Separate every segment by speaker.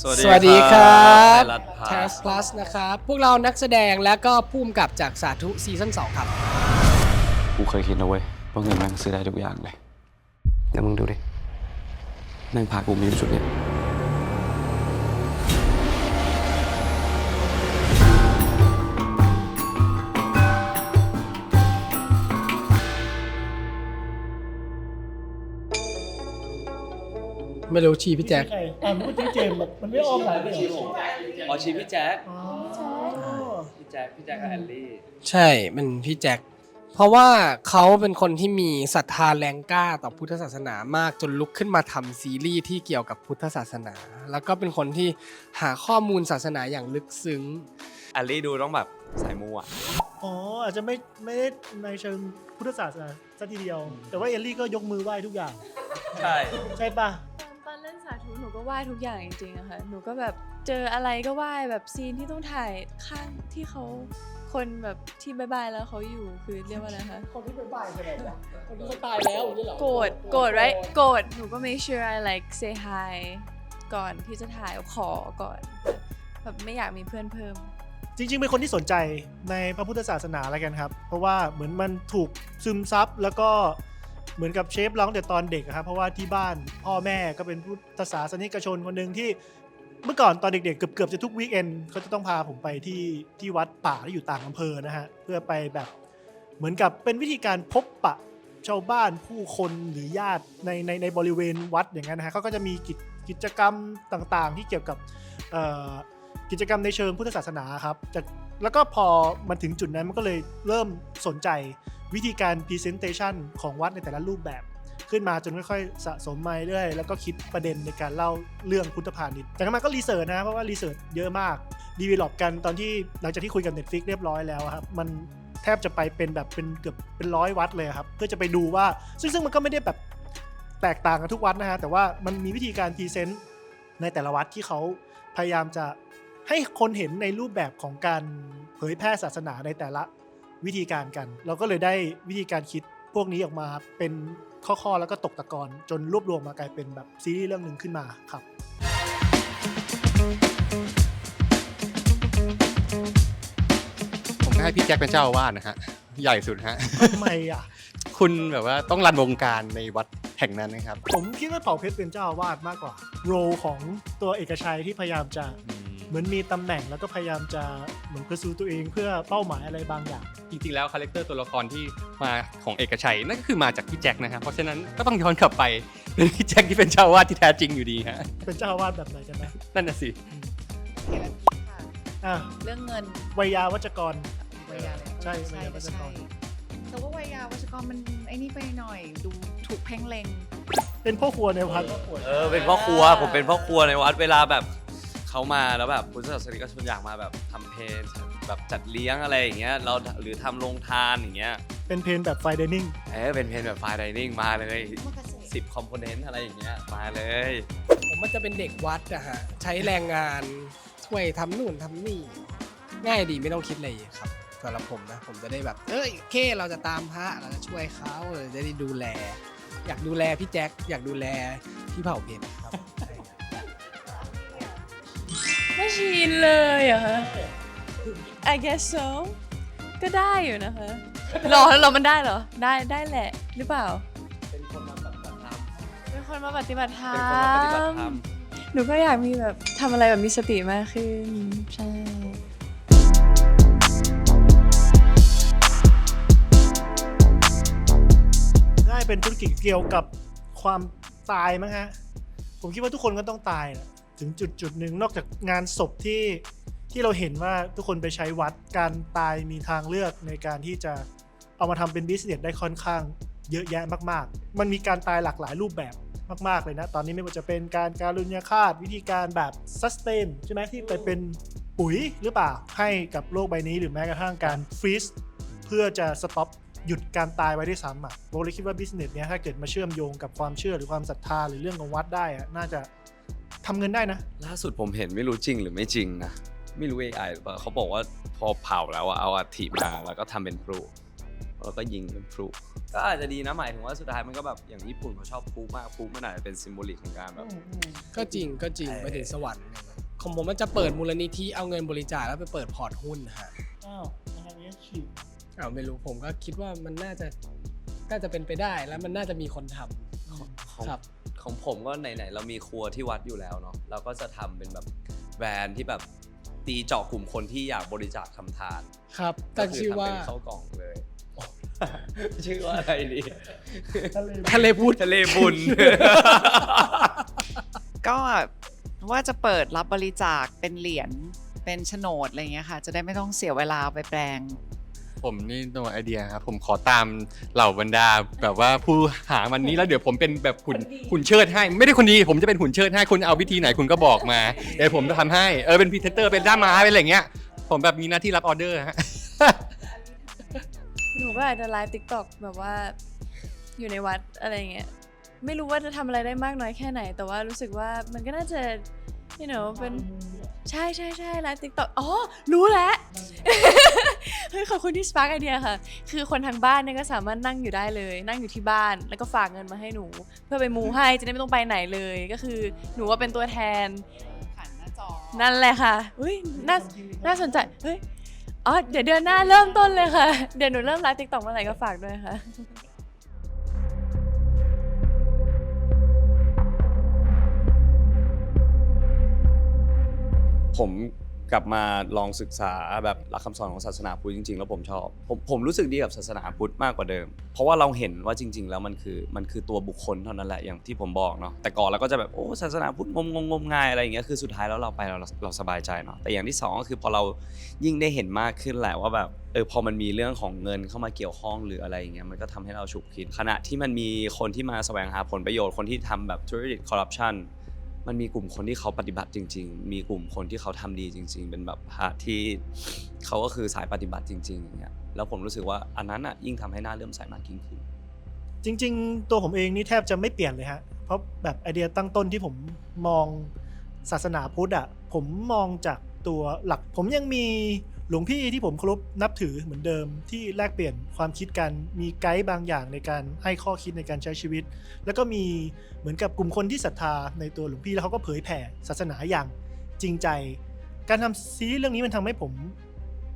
Speaker 1: สวัส
Speaker 2: สวัสดีครับ
Speaker 1: ไทยรัฐพา
Speaker 2: t a s Plus นะครับ พวกเรานักแสดงและก็ผู้กำกับจากสาธุซีซั่น2ครับ
Speaker 3: กูเคยคิดนะเว้ยว่าเงินแม่งซื้อได้ทุกอย่างเลย แล้วมึงดูดิแม่งพากูมาอยู่จุดเนี้ย
Speaker 2: ไม่รู้ชีพี่แจ็ค
Speaker 4: ใครอ่านพูดถึงเจมส์แบบมันไม่อ้อมหลายเลยเหรอ
Speaker 1: อ๋อชีพี่แจ๊ค
Speaker 4: อ๋อ
Speaker 1: พี่แจ๊คพี่แจ๊คกับแอลลี่
Speaker 2: ใช่มันพี่แจ็คเพราะว่าเขาเป็นคนที่มีศรัทธาแรงกล้าต่อพุทธศาสนามากจนลุกขึ้นมาทำซีรีส์ที่เกี่ยวกับพุทธศาสนา แล้วก็เป็นคนที่หาข้อมูลศาสนาอย่างลึกซึ้ง
Speaker 1: แอลลี่ดูต้องแบบสายมูอะ
Speaker 4: อ๋ออาจจะไม่ไม่ได้ในเชิงพุทธศาสนาซะทีเดียว แต่ว่าเอลลี่ก็ยกมือไหว้ทุกอย่าง
Speaker 1: ใช่
Speaker 4: ใช่ปะ
Speaker 5: ก็ไหว้ทุกอย่างจริงๆอะค่ะ หนูก็แบบเจออะไรก็ไหว้แบบซีนที่ต้องถ่ายข้างที่เขาคนแบบที่บายบายแล้วเขาอยู่คือเรียกว่าอะไรคะ
Speaker 4: คนที่ไปไหว้ใช่ไหมคนที่เขาตายแล้วอย่างนี้เหรอ
Speaker 5: โกรธ โกรธไว้โกรธ หนูก็ make sure I like say hi ก่อนที่จะถ่ายขอก่อนแบบไม่อยากมีเพื่อนเพิ่ม
Speaker 4: จริงๆ เป็นคนที่สนใจในพระพุทธศาสนาอะไรกันครับ เพราะว่าเหมือนมันถูกซึมซับแล้วก็ เหมือนกับเชฟร้องแต่ตอนเด็กครับเพราะว่าที่บ้านพ่อแม่ก็เป็นพุทธศาสนิกชนคนหนึ่งที่เมื่อก่อนตอนเด็กๆเกือบๆจะทุกวีคเอนเขาจะต้องพาผมไปที่ที่วัดป่าที่อยู่ต่างอำเภอนะฮะเพื่อไปแบบเหมือนกับเป็นวิธีการพบปะชาวบ้านผู้คนหรือญาติในในในบริเวณวัดอย่างนั้นนะฮะเขาก็จะมีกิจกิจกรรมต่างๆ ที่เกี่ยวกับกิจกรรมในเชิงพุทธศาสนาครับแล้วก็พอมันถึงจุดนั้นมันก็เลยเริ่มสนใจ วิธีการ Presentation ของวัดในแต่ละรูปแบบ ขึ้นมาจนค่อยๆ สะสมมาเรื่อยแล้วก็คิดประเด็นในการเล่าเรื่องพุทธพาณิชย์จากนั้นมาก็รีเสิร์ชนะเพราะว่ารีเสิร์ชเยอะมากดีเวล็อปกันตอนที่หลังจากที่คุยกับ Netflix เรียบร้อยแล้วครับมันแทบจะไปเป็นแบบเป็นเกือบเป็นร้อยวัดเลยครับเพื่อจะไปดูว่าซึ่งซึ่งมันก็ไม่ได้แบบแตกต่างกันทุกวัดนะฮะแต่ว่ามันมีวิธีการพรีเซนต์ในแต่ละวัดที่เขาพยายามจะให้คนเห็นในรูปแบบของการเผยแพร่ศาสนาในแต่ละ วิธีการกัน เราก็เลยได้วิธีการคิดพวกนี้ออกมาเป็นข้อๆแล้วก็ตกตะกอนจนรวบรวมมากลายเป็นแบบซีรีส์เรื่องหนึ่งขึ้นมาครับ
Speaker 6: ผมก็ให้พี่แจ็คเป็นเจ้าอาวาสนะฮะ ใหญ่สุดฮะ
Speaker 4: ทำไมอะ
Speaker 6: คุณแบบว่าต้องรันวงการในวัดแห่งนั้นนะครับ
Speaker 4: ผมคิดว่าเผ่าเพชรเป็นเจ้าอาวาสมากกว่า โรของตัวเอกชัยที่พยายามจะเห มือนมีตำแหน่งแล้วก็พยายามจะเหมือนกระซูตัวเองเพื่อเป้าหมายอะไรบางอย่าง
Speaker 6: จริงๆแล้วคาแรคเตอร์ตัวละครที่มาของเอกชัยนั่นก็คือมาจากพี่แจ็คนะครับเพราะฉะนั้นก็ต้องย้อนกลับไปเป็นพี่แจ็คที่เป็นเจ้าอาวาสที่แท้จริงอยู่ดีฮะ
Speaker 4: เป็นเจ้าอาวาสแบบไหนกันนะ
Speaker 6: นั่นน่ะสิ
Speaker 4: อะ
Speaker 5: เรื่องเงิน
Speaker 4: วัยยาวัจกร
Speaker 5: วัยยาเลย
Speaker 4: ใช่วัยยาวัจกร
Speaker 5: แต่ว่าวัยยาวัชกรมันไอ้นี่ไปหน่อยดูถูกเพ่งเล็ง
Speaker 4: เป็นพ่อครัวในวัด
Speaker 1: เออเป็นพ่อครัวผมเป็นพ่อครัวในวัดเวลาแบบ เขามาแล้วแบบพุทธศาสนิกชนอยากมาแบบทำเพลงแบบจัดเลี้ยงอะไรอย่างเงี้ยเราหรือทำโรงทานอย่างเงี้ย
Speaker 4: เป็นเพนแบบไฟเดนิ่ง
Speaker 1: เออเป็นเพลงแบบไฟดิเนิ่งมาเลยสิบคอมโพเนนต์อะไรอย่างเงี้ยมาเลย
Speaker 2: ผมมันจะเป็นเด็กวัดอะฮะใช้แรงงานช่วยทำนู่นทำนี่ ง่ายดีไม่ต้องคิดอะไรครับสำหรับผมนะผมจะได้แบบ เอ้ยโอเคเราจะตามพระเราจะช่วยเขาเราจะได้ดูแล อยากดูแลพี่แจ็คอยากดูแลพี่เผ่าเพชรครับ
Speaker 5: ไม่ชินเลยเหรอะคะ I guess so ก็ได้อยู่นะคะหรอหรอมันได้เหรอ ได้ได้แหละ หรือเปล่า
Speaker 1: เป็นคนมาปฏิบัติธรรม
Speaker 5: เป็นคนมาปฏิบัติธรร
Speaker 1: เป็นคนมาปฏิบัติธรร
Speaker 5: ม
Speaker 1: ม
Speaker 5: หนูก็อยากมีแบบทำอะไรแบบมีสติมากขึ้น ใช่
Speaker 4: ง่ายเป็นธุรกิจเกี่ยวกับความตายมั้งฮะ ผมคิดว่าทุกคนก็ต้องตายแหละ ถึงจุดจุดหนึ่งนอกจากงานศพที่ที่เราเห็นว่าทุกคนไปใช้วัดการตายมีทางเลือกในการที่จะเอามาทำเป็นบิสเนสได้ค่อนข้างเยอะแยะมาก ๆ มันมีการตายหลากหลายรูปแบบมาก ๆ เลยนะ ตอนนี้ไม่ว่าจะเป็นการการุญยฆาตวิธีการแบบ sustain ใช่ไหมที่ไปเป็นปุ๋ยหรือเปล่า ให้กับโลกใบนี้หรือแม้กระทั่งการฟรีซเพื่อจะสต็อปหยุดการตายไว้ได้วยซ้ำอะโบเลยคิดว่าบิสเนสเนี้ยถ้าเกิดมาเชื่อมโยงกับความเชื่อหรือความศรัทธาหรือเรื่องของวัดได้อะน่าจะ ทำเงินได้นะ
Speaker 1: ล่าสุดผมเห็นไม่รู้จริงหรือไม่จริงนะ ไม่รู้ AI หรือเปล่าเขาบอกว่าพอเผาแล้วอะเอาอัฐิมาแล้วก็ทำเป็นพลุแล้วก็ยิงเป็นพลุก็อาจจะดีนะหมายถึงว่าสุดท้ายมันก็แบบอย่างญี่ปุ่นเขาชอบพลุมากพลุมันอาจจะเป็นซิมโบลิกของการแบบ
Speaker 2: ก็จริงก็จริงไปถึงสวรรค์เนี่ยนะของผมมันจะเปิดมูลนิธิเอาเงินบริจาคแล้วไปเปิดพอร์ตหุ้นฮะ
Speaker 4: อ้าวยังไงเนี้ยฉีก
Speaker 2: อ้าวไม่รู้ผมก็คิดว่ามันน่าจะน่าจะเป็นไปได้แล้วมันน่าจะมีคนทำ
Speaker 1: ของ
Speaker 2: ครับ
Speaker 1: ของผมก็ไหนๆเรามีครัวที่วัดอยู่แล้วเนาะเราก็จะทำเป็นแบบแบรนด์ที่แบบตีเจาะกลุ่มคนที่อยากบริจาคทำทาน
Speaker 2: ครับ
Speaker 1: ก็
Speaker 2: ตั้ง
Speaker 1: คื
Speaker 2: ชื่อ
Speaker 1: ทำ
Speaker 2: ว่า
Speaker 1: เป็นข้าวกล่องเลย ชื่อว่าอะไรดี
Speaker 4: ทะเล
Speaker 2: ทะเลพูด
Speaker 1: ทะเลบุญ
Speaker 7: ก็ว่าจะเปิดรับบริจาคเป็นเหรียญเป็นโฉนดอะไรเงี้ยค่ะ จะได้ไม่ต้องเสียเวลาไปแปลง
Speaker 6: ผมนี่ตัวไอเดียครับผมขอตามเหล่าบรรดา แบบว่าผู้หามันนี้แล้วเดี๋ยวผมเป็นแบบหุ่นหุ่นเชิดให้ ไม่ได้คนดีผมจะเป็นหุ่นเชิดให้คุณเอาวิธีไหนคุณก็บอกมาเดี๋ยวผมจะทำให้เออเป็นพรีเซนเตอร์เป็นด้าม้าเป็นอะไรเงี้ย ผมแบบมีหน้าที่รับออเดอร์ฮะ
Speaker 5: หนูก็อาจจะไลฟ์ติ๊กต็อกแบบว่าอยู่ในวัดอะไรอย่างเงี้ยไม่รู้ว่าจะทำอะไรได้มากน้อยแค่ไหน แต่ว่ารู้สึกว่ามันก็น่าจะ you know เป็น ใช่ใช่ใช่ไลฟ์ติ๊กต็อกอ๋อ รู้แล้ว เฮ้ยขอบคุณที่สปาร์กไอเดียค่ะ คือคนทางบ้านเนี่ยก็สามารถนั่งอยู่ได้เลย นั่งอยู่ที่บ้าน แล้วก็ฝากเงินมาให้หนู เพื่อไปมูให้จะได้ไม่ต้องไปไหนเลย ก็คือหนูว่าเป็นตัวแทน
Speaker 7: ผ่านหน้าจอ
Speaker 5: นั่นแหละค่ะอุ้ยน่าน่าสนใจ เฮ้ย อ๋อ เดี๋ยวเดือนหน้าเริ่มต้นเลยค่ะ เดี๋ยวหนูเริ่มไลฟ์ติ๊กต็อกเมื่อไหร่ก็ฝากด้วยค่ะ
Speaker 1: ผมกลับมาลองศึกษาแบบหลักคำสอนของศาสนาพุทธจริงๆ แล้วผมชอบผมผมรู้สึกดีกับศาสนาพุทธมากกว่าเดิม เพราะว่าเราเห็นว่าจริง ๆ แล้วมันคือมันคือตัวบุคคลเท่านั้นแหละอย่างที่ผมบอกเนาะแต่ก่อนเราก็จะแบบโอ้ศาสนาพุทธงมงงมงายอะไรอย่างเงี้ยคือสุดท้ายแล้วเราไปเราเราสบายใจเนาะแต่อย่างที่สองก็คือพอเรายิ่งได้เห็นมากขึ้นแหละว่าแบบเออพอมันมีเรื่องของเงินเข้ามาเกี่ยวข้องหรืออะไรอย่างเงี้ยมันก็ทำให้เราฉุกคิด ขณะที่มันมีคนที่มาแสวงหาผลประโยชน์คนที่ทำแบบธุรกิจคอร์รัปชัน มันมีกลุ่มคนที่เขาปฏิบัติจริง ๆ มีกลุ่มคนที่เขาทำดีจริง ๆ เป็นแบบพระที่เขาก็คือสายปฏิบัติจริง ๆ อย่างเงี้ย แล้วผมรู้สึกว่าอันนั้นอะยิ่งทำให้หน้าเริ่มใสมากยิ่งขึ้น
Speaker 4: จริง ๆ ตัวผมเองนี่แทบจะไม่เปลี่ยนเลยฮะ เพราะแบบไอเดียตั้งต้นที่ผมมองศาสนาพุทธอะ ผมมองจาก ตัวหลักผมยังมีหลวงพี่ที่ผมเคารพนับถือเหมือนเดิมที่แลกเปลี่ยนความคิดกันมีไกด์บางอย่างในการให้ข้อคิดในการใช้ชีวิต แล้วก็มีเหมือนกับกลุ่มคนที่ศรัทธาในตัวหลวงพี่แล้วเขาก็เผยแผ่ศาสนาอย่างจริงใจ การทำซีรีส์เรื่องนี้มันทำให้ผม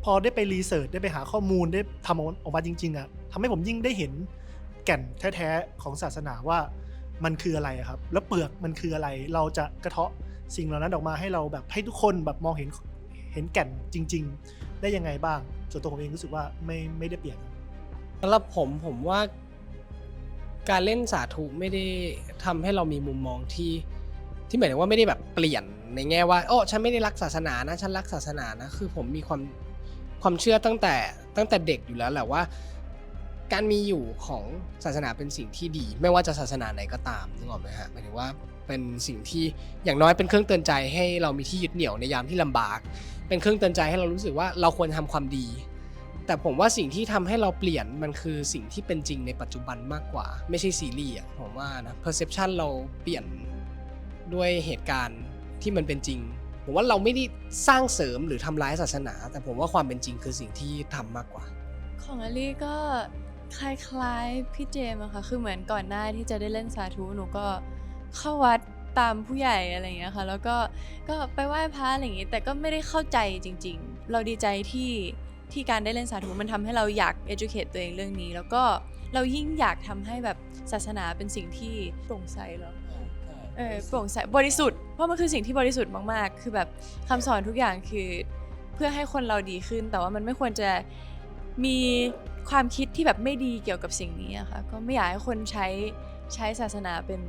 Speaker 4: พอได้ไปรีเสิร์ชได้ไปหาข้อมูลได้ทำออกมาจริง ๆอะทำให้ผมยิ่งได้เห็นแก่นแท้ๆของศาสนาว่ามันคืออะไรครับ แล้วเปลือกมันคืออะไรเราจะกระเทาะ สิ่งเหล่านั้นออกมาให้เราแบบให้ทุกคนแบบมองเห็นเห็นแก่นจริง ๆ ได้ยังไงบ้าง ส่วนตัวผมเองรู้สึกว่าไม่ไม่ได้เปลี่ยนครับ
Speaker 2: สำหรับผมผมว่าการเล่นสาธุไม่ได้ทำให้เรามีมุมมองที่ที่หมายถึงว่าไม่ได้แบบเปลี่ยนในแง่ว่าโอ้ฉันไม่ได้รักศาสนานะฉันรักศาสนานะคือผมมีความความเชื่อตั้งแต่ตั้งแต่เด็กอยู่แล้วแหละว่า การมีอยู่ของศาสนาเป็นสิ่งที่ดี ไม่ว่าจะศาสนาไหนก็ตามนึกออกไหมฮะหมายถึงว่า เป็นสิ่งที่อย่างน้อยเป็นเครื่องเตือนใจให้เรามีที่ยึดเหนี่ยวในยามที่ลำบาก เป็นเครื่องเตือนใจให้เรารู้สึกว่าเราควรทำความดี แต่ผมว่าสิ่งที่ทำให้เราเปลี่ยนมันคือสิ่งที่เป็นจริงในปัจจุบันมากกว่า ไม่ใช่ซีรีส์อะผมว่านะ perception เราเปลี่ยนด้วยเหตุการณ์ที่มันเป็นจริง ผมว่าเราไม่ได้สร้างเสริมหรือทำร้ายศาสนา แต่ผมว่าความเป็นจริงคือสิ่งที่ทำมากกว่า
Speaker 5: ของอลี่ก็คล้ายๆพี่เจมส์อะค่ะ คือเหมือนก่อนหน้าที่จะได้เล่นสาธุหนูก็ เข้าวัดตามผู้ใหญ่อะไรอย่างเงี้ยค่ะ แล้วก็ก็ไปไหว้พระอะไรอย่างงี้แต่ก็ไม่ได้เข้าใจจริง ๆ เราดีใจที่ที่การได้เล่นสาธุมันทำให้เราอยาก educate ตัวเองเรื่องนี้ แล้วก็เรายิ่งอยากทำให้แบบศาสนาเป็นสิ่งที่โปร่งใสเหรอ เออโปร่งใสบริสุทธิ์เพราะมันคือสิ่งที่บริสุทธิ์มากๆ คือแบบคำสอนทุกอย่างคือเพื่อให้คนเราดีขึ้น แต่ว่ามันไม่ควรจะมีความคิดที่แบบไม่ดีเกี่ยวกับสิ่งนี้อะค่ะก็ไม่อยากให้คนใช้ใช้ศาสนาเป็น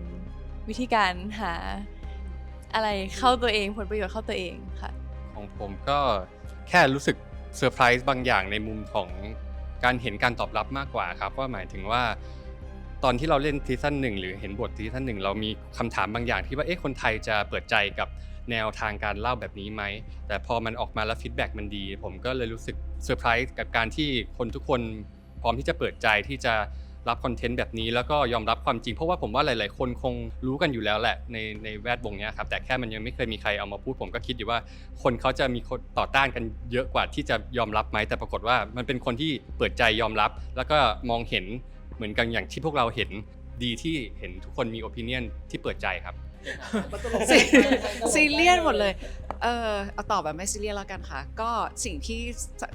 Speaker 5: วิธีการหาอะไรเข้าตัวเองผลประโยชน์เข้าตัวเองค่ะ
Speaker 6: ของผมก็แค่รู้สึกเซอร์ไพรส์บางอย่างในมุมของการเห็นการตอบรับมากกว่าครับว่าหมายถึงว่า ตอนที่เราเล่นซีซั่นหนึ่งหรือเห็นบทซีซั่นหนึ่งเรามีคำถามบางอย่างที่ว่าเอ๊ะคนไทยจะเปิดใจกับแนวทางการเล่าแบบนี้ไหม แต่พอมันออกมาแล้วฟีดแบ็กมันดี ผมก็เลยรู้สึกเซอร์ไพรส์กับการที่คนทุกคนพร้อมที่จะเปิดใจที่จะ รับคอนเทนต์แบบนี้แล้วก็ยอมรับความจริง เพราะว่าผมว่าหลาย ๆ คนคงรู้กันอยู่แล้วแหละในในแวดวงนี้ครับแต่แค่มันยังไม่เคยมีใครเอามาพูดผมก็คิดอยู่ว่า คนเขาจะมีคนต่อต้านกันเยอะกว่าที่จะยอมรับไหมแต่ปรากฏว่ามันเป็นคนที่เปิดใจยอมรับ แล้วก็มองเห็นเหมือนกันอย่างที่พวกเราเห็นดีที่เห็นทุกคนมีโอปิเนียนที่เปิดใจครับ
Speaker 7: ซีซีเรียสหมดเลย เออเอาตอบแบบไม่ซีเรียสแล้วกันค่ะ ก็สิ่งที่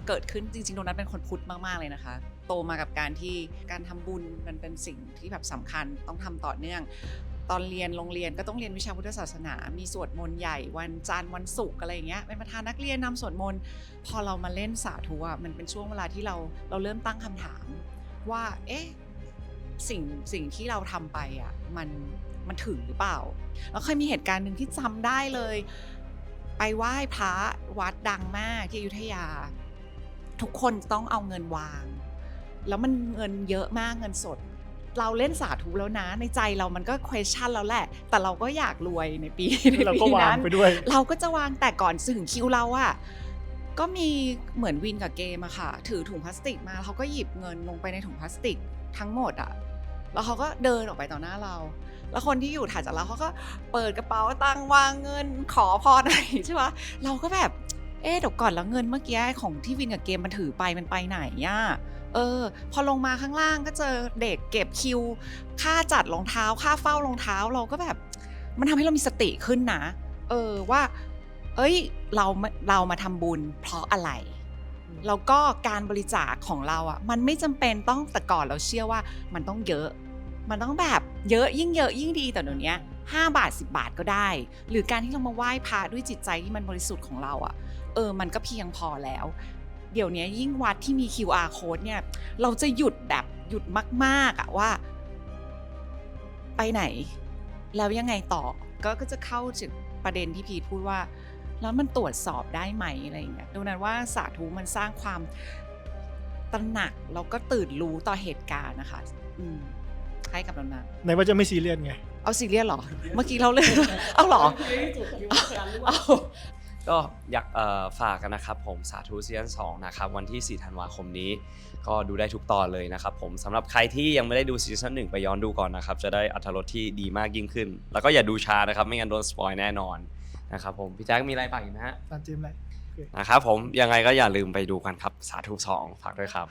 Speaker 7: เกิดขึ้นจริงๆโดนัทเป็นคนพุทธมากๆเลยนะคะ โตมากับการที่การทำบุญมันเป็นสิ่งที่แบบสำคัญต้องทำต่อเนื่อง ตอนเรียนโรงเรียนก็ต้องเรียนวิชาพุทธศาสนา มีสวดมนต์ใหญ่วันจันทร์วันศุกร์อะไรอย่างเงี้ยเป็นประธานนักเรียนนำสวดมนต์พอเรามาเล่นสาธุอะมันเป็นช่วงเวลาที่เราเราเริ่มตั้งคำถามว่าเอ๊ะสิ่งสิ่งที่เราทำไปอะมันมันถึงหรือเปล่า แล้วเคยมีเหตุการณ์หนึ่งที่จำได้เลย ไปไหว้พระวัดดังมากที่อยุธยา ทุกคนต้องเอาเงินวาง แล้วมันเงินเยอะมากเงินสด เราเล่นสาธุแล้วนะ ในใจเรามันก็ question แล้วแหละ แต่เราก็อยากรวยในปีใน
Speaker 4: เรา
Speaker 7: ปี
Speaker 4: ก็วาง
Speaker 7: นั้น
Speaker 4: ไปด้วย
Speaker 7: เราก็จะวางแต่ก่อนถึงคิวเราอะก็มีเหมือนวินกับเกมอะค่ะ ถือถุงพลาสติกมาเขาก็หยิบเงินลงไปในถุงพลาสติกทั้งหมดอะแล้วเขาก็เดินออกไปต่อหน้าเรา แล้วคนที่อยู่ถัดจากเราเขาก็เปิดกระเป๋าตังค์วางเงินขอพรอะไรใช่ปะเราก็แบบ เอ๊ะเดี๋ยวก่อนแล้วเงินเมื่อกี้ของที่วินกับเกมมันถือไปมันไปไหนอะ เออ พอลงมาข้างล่างก็เจอเด็กเก็บคิว ค่าจัดรองเท้า ค่าเฝ้ารองเท้าเราก็แบบ มันทำให้เรามีสติขึ้นนะ เออว่า เอ้ยเรามาเรามาทำบุญเพราะอะไรแล้วก็การบริจาคของเราอะ มันไม่จำเป็นต้องแต่ก่อนเราเชื่อว่า มันต้องเยอะ มันต้องแบบเยอะยิ่งเยอะยิ่งดีแต่เดี๋ยวนี้ห้าบาท 10 บาทก็ได้ หรือการที่เรามาไหว้พระด้วยจิตใจที่มันบริสุทธิ์ของเราอะ เออ มันก็เพียงพอแล้ว เดี๋ยวนี้ยิ่งวัดที่มี QR code เนี่ย เราจะหยุดแบบหยุดมาก ๆอะว่า ไปไหน แล้วยังไงต่อก็ก็จะเข้าถึงประเด็นที่พีทพูดว่า แล้วมันตรวจสอบได้ไหมอะไรอย่างเงี้ยดังนั้นว่าสาธุมันสร้างความตระหนักแล้วก็ตื่นรู้ต่อเหตุการณ์นะคะ อืมให้กับเรานะ
Speaker 4: ไหนว่าจะไม่ซีเรียสไง
Speaker 7: เอาซีเรียสเหรอ เมื่อกี้เราเลย เอาเหรอ เอา
Speaker 1: ก็อยากเอ่อฝากกันนะครับผมสาธุซีซั่น2นะครับวันที่ 4 ธันวาคมนี้ ก็ดูได้ทุกตอนเลยนะครับผมสำหรับใครที่ยังไม่ได้ดูซีซั่น1ไปย้อนดูก่อนนะครับ จะได้อัธรสที่ดีมากยิ่งขึ้น แล้วก็อย่าดูช้านะครับ ไม่งั้นโดนสปอยแน่นอนนะครับผมพี่แจ็คมีอะไรฝากอีกไหมฮะ
Speaker 4: ตามเจมส์เลย
Speaker 1: นะครับผมยังไงก็อย่าลืมไปดูกันครับสาธุ2ฝากด้วยครับ